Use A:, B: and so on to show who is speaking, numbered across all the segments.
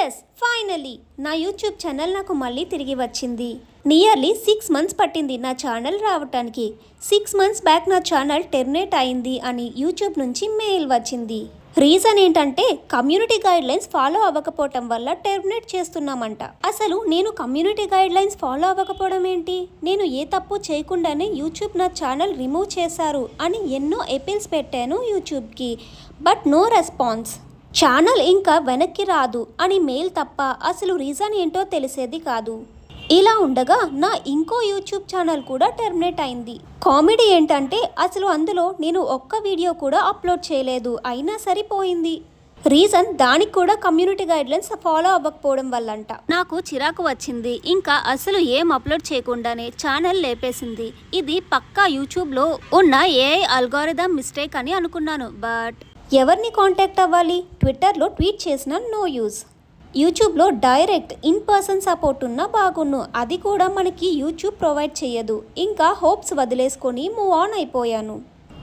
A: Yes finally నా YouTube channel నాకు మళ్ళీ తిరిగి వచ్చింది. నియర్లీ సిక్స్ మంత్స్ పట్టింది నా ఛానల్ రావటానికి. సిక్స్ మంత్స్ బ్యాక్ నా ఛానల్ టెర్మినేట్ అయింది అని యూట్యూబ్ నుంచి మెయిల్ వచ్చింది. రీజన్ ఏంటంటే కమ్యూనిటీ గైడ్ లైన్స్ ఫాలో అవ్వకపోవటం వల్ల టెర్మినేట్ చేస్తున్నామంట. అసలు నేను కమ్యూనిటీ గైడ్ లైన్స్ ఫాలో అవ్వకపోవడం ఏంటి? నేను ఏ తప్పు చేయకుండానే యూట్యూబ్ నా ఛానల్ రిమూవ్ చేశారు అని ఎన్నో ఎపీల్స్ పెట్టాను యూట్యూబ్కి బట్ నో రెస్పాన్స్ ఛానల్ ఇంకా వెనక్కి రాదు అని మెయిల్ తప్ప అసలు రీజన్ ఏంటో తెలిసేది కాదు. ఇలా ఉండగా నా ఇంకో యూట్యూబ్ ఛానల్ కూడా టెర్మినేట్ అయింది. కామెడీ ఏంటంటే అసలు అందులో నేను ఒక్క వీడియో కూడా అప్లోడ్ చేయలేదు అయినా సరిపోయింది. రీజన్ దానికి కూడా కమ్యూనిటీ గైడ్లైన్స్ ఫాలో అవ్వకపోవడం వల్లంట. నాకు చిరాకు వచ్చింది ఇంకా అసలు ఏం అప్లోడ్ చేయకుండానే ఛానల్ లేపేసింది. ఇది పక్కా యూట్యూబ్లో ఉన్న ఏఐ అల్గోరిథం మిస్టేక్ అని అనుకున్నాను బట్ ఎవరిని కాంటాక్ట్ అవ్వాలి? ట్విట్టర్లో ట్వీట్ చేసిన నో యూజ్ యూట్యూబ్లో డైరెక్ట్ ఇన్ పర్సన్ సపోర్ట్ ఉన్నా బాగున్ను అది కూడా మనకి యూట్యూబ్ ప్రొవైడ్ చేయదు. ఇంకా హోప్స్ వదిలేసుకొని మూవ్ ఆన్ అయిపోయాను.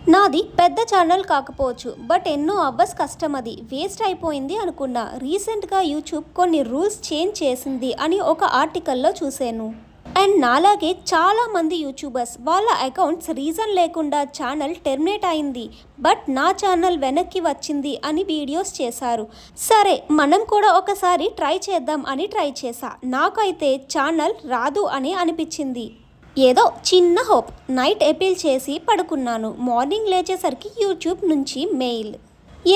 A: నాది పెద్ద ఛానల్ కాకపోవచ్చు బట్ ఎన్నో అవర్స్ కష్టం అది. వేస్ట్ అయిపోయింది అనుకున్నా. రీసెంట్గా యూట్యూబ్ కొన్ని రూల్స్ చేంజ్ చేసింది అని ఒక ఆర్టికల్లో చూశాను. అండ్ నాలాగే చాలా మంది యూట్యూబర్స్ వాళ్ళ అకౌంట్స్ రీజన్ లేకుండా ఛానల్ టెర్మినేట్ అయింది. బట్ నా ఛానల్ వెనక్కి వచ్చింది అని వీడియోస్ చేశారు. సరే మనం కూడా ఒకసారి ట్రై చేద్దాం అని ట్రై చేశా. నాకైతే ఛానల్ రాదు అని అనిపించింది. ఏదో చిన్న హోప్. నైట్ అపీల్ చేసి పడుకున్నాను. మార్నింగ్ లేచేసరికి యూట్యూబ్ నుంచి మెయిల్.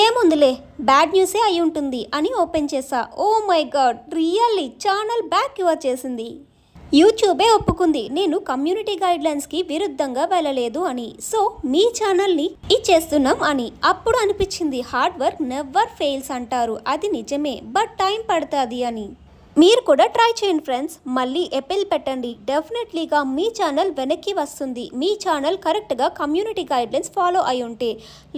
A: ఏముందిలే బ్యాడ్ న్యూసే అయి ఉంటుంది అని ఓపెన్ చేసా ఓ my god really channel back వచ్చేసింది యూట్యూబే ఒప్పుకుంది. నేను కమ్యూనిటీ గైడ్లైన్స్కి విరుద్ధంగా వెళ్ళలేదు అని. సో మీ ఛానల్ని ఇచ్చేస్తున్నాం అని. అప్పుడు అనిపించింది హార్డ్ వర్క్ నెవర్ ఫెయిల్స్ అంటారు. అది నిజమే బట్ టైం పడుతుంది అని. మీరు కూడా ట్రై చేయండి ఫ్రెండ్స్. మళ్ళీ ఎపిల్ పెట్టండి. డెఫినెట్లీగా మీ ఛానల్ వెనక్కి వస్తుంది. మీ ఛానల్ కరెక్ట్గా కమ్యూనిటీ గైడ్లైన్స్ ఫాలో అయి ఉంటే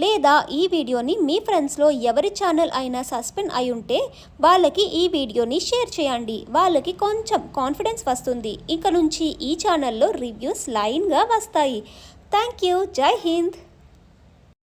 A: లేదా ఈ వీడియోని మీ ఫ్రెండ్స్లో ఎవరి ఛానల్ అయినా సస్పెండ్ అయి ఉంటే వాళ్ళకి ఈ వీడియోని షేర్ చేయండి. వాళ్ళకి కొంచెం కాన్ఫిడెన్స్ వస్తుంది. ఇక నుంచి ఈ ఛానల్లో రివ్యూస్ లైన్గా వస్తాయి. థ్యాంక్ యూ జై హింద్.